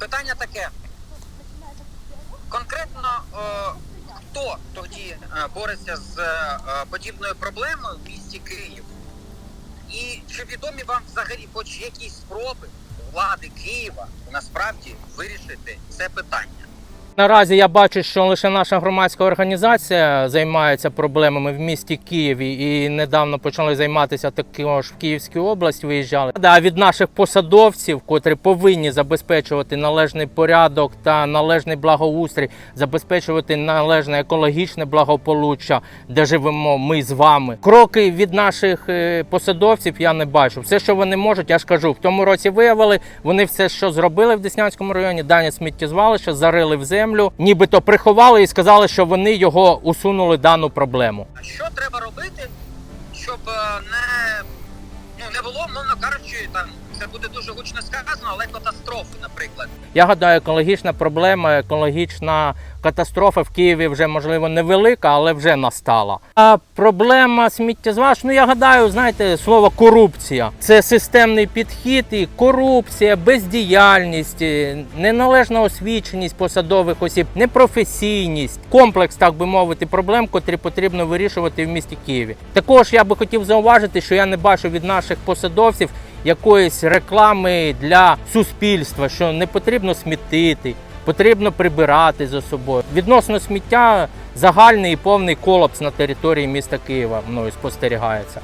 Питання таке. Конкретно о, хто тоді е, бореться з е, подібною проблемою в місті Київ? І чи відомі вам взагалі хоч якісь спроби влади Києва насправді вирішити це питання? Наразі я бачу, що лише наша громадська організація займається проблемами в місті Києві і недавно почали займатися також в Київській області. Виїжджали. А від наших посадовців, котрі повинні забезпечувати належний порядок та належний благоустрій, забезпечувати належне екологічне благополуччя, де живемо ми з вами. Кроки від наших е, посадовців я не бачу. Все, що вони можуть, я ж кажу, в тому році виявили. Вони все, що зробили в Деснянському районі, дані сміттєзвалища, зарили в землю, нібито приховали і сказали, що вони його усунули дану проблему. А що треба робити, щоб е, не, ну, не було, мовно кажучи, там це буде дуже гучно сказано, але катастрофи, наприклад. Я гадаю, екологічна проблема, екологічна катастрофа в Києві вже можливо невелика, але вже настала. А проблема сміттєзвалищ, ну я гадаю, знаєте, слово корупція. Це системний підхід і корупція, бездіяльність, неналежна освіченість посадових осіб, непрофесійність, комплекс, так би мовити, проблем, котрі потрібно вирішувати в місті Києві. Також я би хотів зауважити, що я не бачу від наших посадовців якоїсь реклами для суспільства, що не потрібно смітити, потрібно прибирати за собою. Відносно сміття загальний і повний колапс на території міста Києва мною спостерігається.